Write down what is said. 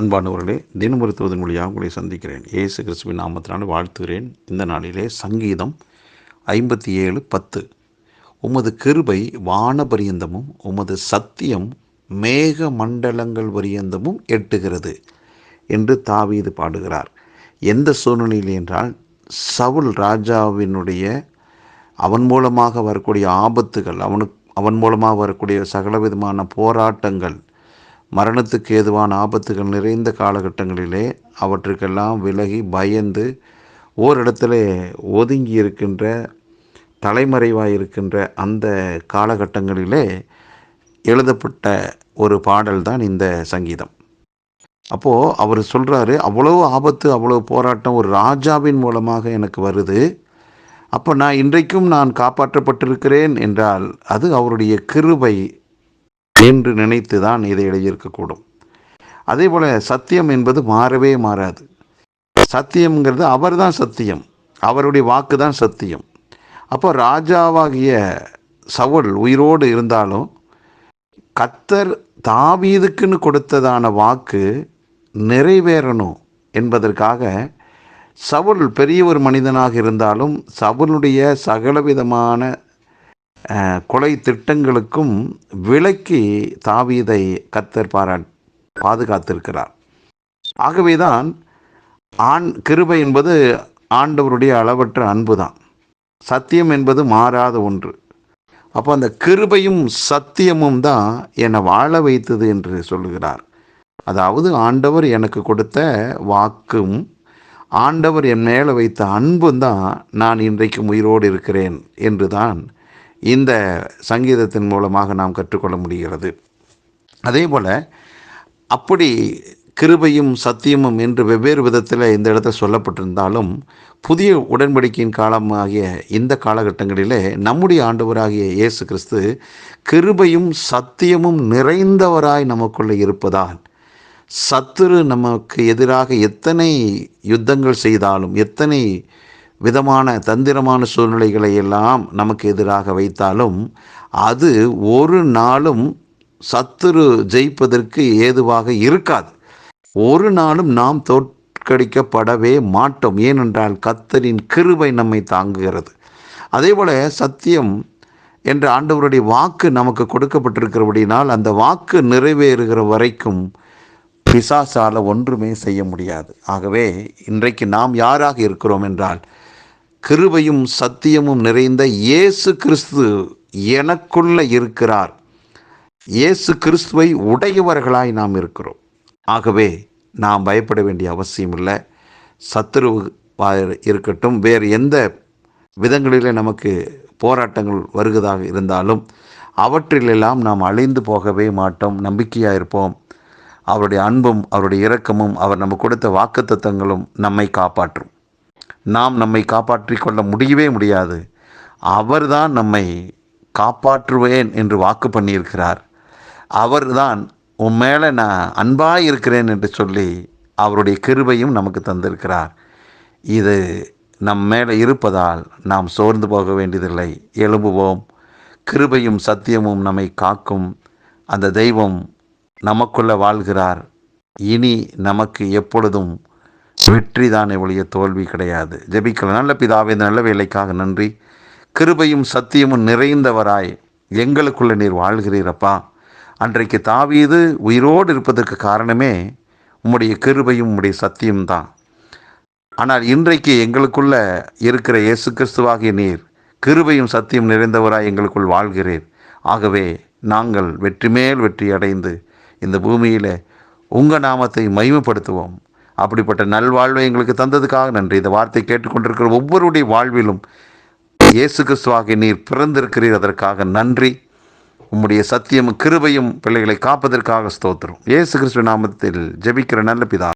அன்பானவர்களே தினமருத்துவதன் மொழியாக உங்களை சந்திக்கிறேன். இயேசு கிறிஸ்துவின் நாமத்தினால் வாழ்த்துகிறேன். இந்த நாளிலே சங்கீதம் ஐம்பத்தி ஏழு பத்து. உமது கிருபை வானபரியந்தமும் உமது சத்தியம் மேக மண்டலங்கள் பரியந்தமும் எட்டுகிறது என்று தாவீது பாடுகிறார். எந்த சூழ்நிலையில் என்றால் சவுல் ராஜாவினுடைய அவன் மூலமாக வரக்கூடிய ஆபத்துகள் அவனுக்கு அவன் மூலமாக வரக்கூடிய சகலவிதமான போராட்டங்கள் மரணத்துக்கு ஏதுவான ஆபத்துகள் நிறைந்த காலகட்டங்களிலே அவற்றுக்கெல்லாம் விலகி பயந்து ஓரிடத்துல ஒதுங்கி இருக்கின்ற தலைமறைவாக இருக்கின்ற அந்த காலகட்டங்களிலே எழுதப்பட்ட ஒரு பாடல் தான் இந்த சங்கீதம். அப்போது அவர் சொல்கிறாரு அவ்வளோ ஆபத்து அவ்வளோ போராட்டம் ஒரு ராஜாவின் மூலமாக எனக்கு வருது. அப்போ நான் இன்றைக்கும் நான் காப்பாற்றப்பட்டிருக்கிறேன் என்றால் அது அவருடைய கிருபை என்று நினைத்து தான் இதை எழுதியிருக்கக்கூடும். அதே போல் சத்தியம் என்பது மாறவே மாறாது. சத்தியம்ங்கிறது அவர் தான் சத்தியம். அவருடைய வாக்கு தான் சத்தியம். அப்போ ராஜாவாகிய சவுல் உயிரோடு இருந்தாலும் கத்தர் தாவீதுக்குன்னு கொடுத்ததான வாக்கு நிறைவேறணும் என்பதற்காக சவுல் பெரிய ஒரு மனிதனாக இருந்தாலும் சவுளுடைய சகலவிதமான கொலை திட்டங்களுக்கும் விலக்கி தாவீதை கத்தர் பாரா பாதுகாத்திருக்கிறார். ஆகவேதான் ஆண் கிருபை என்பது ஆண்டவருடைய அளவற்ற அன்பு தான். சத்தியம் என்பது மாறாத ஒன்று. அப்போ அந்த கிருபையும் சத்தியமும் தான் என்னை வாழ வைத்தது என்று சொல்லுகிறார். அதாவது ஆண்டவர் எனக்கு கொடுத்த வாக்கும் ஆண்டவர் என் மேலே வைத்த அன்பும் தான் நான் இன்றைக்கும் உயிரோடு இருக்கிறேன் என்று தான் இந்த சங்கீதத்தின் மூலமாக நாம் கற்றுக்கொள்ள முடிகிறது. அதே போல் அப்படி கிருபையும் சத்தியமும் என்று வெவ்வேறு விதத்தில் இந்த இடத்துல சொல்லப்பட்டிருந்தாலும் புதிய உடன்படிக்கையின் காலமாகிய இந்த காலகட்டங்களிலே நம்முடைய ஆண்டவராகிய இயேசு கிறிஸ்து கிருபையும் சத்தியமும் நிறைந்தவராய் நமக்குள்ளே இருப்பதால் சத்துரு நமக்கு எதிராக எத்தனை யுத்தங்கள் செய்தாலும் எத்தனை விதமான தந்திரமான சூழ்நிலைகளை எல்லாம் நமக்கு எதிராக வைத்தாலும் அது ஒரு நாளும் சத்துரு ஜெயிப்பதற்கு ஏதுவாக இருக்காது. ஒரு நாளும் நாம் தோற்கடிக்கப்படவே மாட்டோம். ஏனென்றால் கத்தரின் கிருபை நம்மை தாங்குகிறது. அதே போல சத்தியம் என்ற ஆண்டவருடைய வாக்கு நமக்கு கொடுக்கப்பட்டிருக்கிறபடினால் அந்த வாக்கு நிறைவேறுகிற வரைக்கும் பிசாசால ஒன்றுமே செய்ய முடியாது. ஆகவே இன்றைக்கு நாம் யாராக இருக்கிறோம் என்றால் கிருபையும் சத்தியமும் நிறைந்த இயேசு கிறிஸ்து எனக்குள்ள இருக்கிறார். இயேசு கிறிஸ்துவை உடையவர்களாய் நாம் இருக்கிறோம். ஆகவே நாம் பயப்பட வேண்டிய அவசியம் இல்லை சத்துரு இருக்கட்டும் வேறு எந்த விதங்களிலே நமக்கு போராட்டங்கள் வருவதாக இருந்தாலும் அவற்றிலெல்லாம் நாம் அழிந்து போகவே மாட்டோம் நம்பிக்கையாக இருப்போம் அவருடைய அன்பும் அவருடைய இரக்கமும் அவர் நம்ம கொடுத்த வாக்குத்தத்தங்களும் நம்மை காப்பாற்றும். நாம் நம்மை காப்பாற்றி கொள்ள முடியவே முடியாது. அவர்தான் நம்மை காப்பாற்றுவேன் என்று வாக்கு பண்ணியிருக்கிறார். அவர்தான் உன் மேலே நான் அன்பாக இருக்கிறேன் என்று சொல்லி அவருடைய கிருபையும் நமக்கு தந்திருக்கிறார். இது நம் மேலே இருப்பதால் நாம் சோர்ந்து போக வேண்டியதில்லை. எழும்புவோம். கிருபையும் சத்தியமும் நம்மை காக்கும். அந்த தெய்வம் நமக்குள்ளே வாழ்கிறார். இனி நமக்கு எப்பொழுதும் வெற்றி தானே ஒழிய தோல்வி கிடையாது. ஜெபிக்கலாம். நல்ல பிதாவே நல்ல வேலைக்காக நன்றி. கிருபையும் சத்தியமும் நிறைந்தவராய் எங்களுக்குள்ள நீர் வாழ்கிறீரப்பா. அன்றைக்கு தாவீது உயிரோடு இருப்பதற்கு காரணமே உம்முடைய கிருபையும் உம்முடைய சத்தியம்தான். ஆனால் இன்றைக்கு எங்களுக்குள்ள இருக்கிற இயேசு கிறிஸ்துவாகிய நீர் கிருபையும் சத்தியம் நிறைந்தவராய் எங்களுக்குள் வாழ்கிறீர். ஆகவே நாங்கள் வெற்றி மேல் வெற்றி அடைந்து இந்த பூமியில் உங்கள் நாமத்தை மகிமைப்படுத்துவோம். அப்படிப்பட்ட நல்வாழ்வை எங்களுக்கு தந்ததுக்காக நன்றி. இந்த வார்த்தை கேட்டுக்கொண்டிருக்கிற ஒவ்வொருடைய வாழ்விலும் இயேசு கிறிஸ்துவாக நீர் பிறந்திருக்கிறீர் அதற்காக நன்றி. உம்முடைய சத்தியம் கிருபையும் பிள்ளைகளை காப்பதற்காக ஸ்தோத்திரம். இயேசு கிறிஸ்துவ நாமத்தில் ஜெபிக்கிற நல்ல பிதா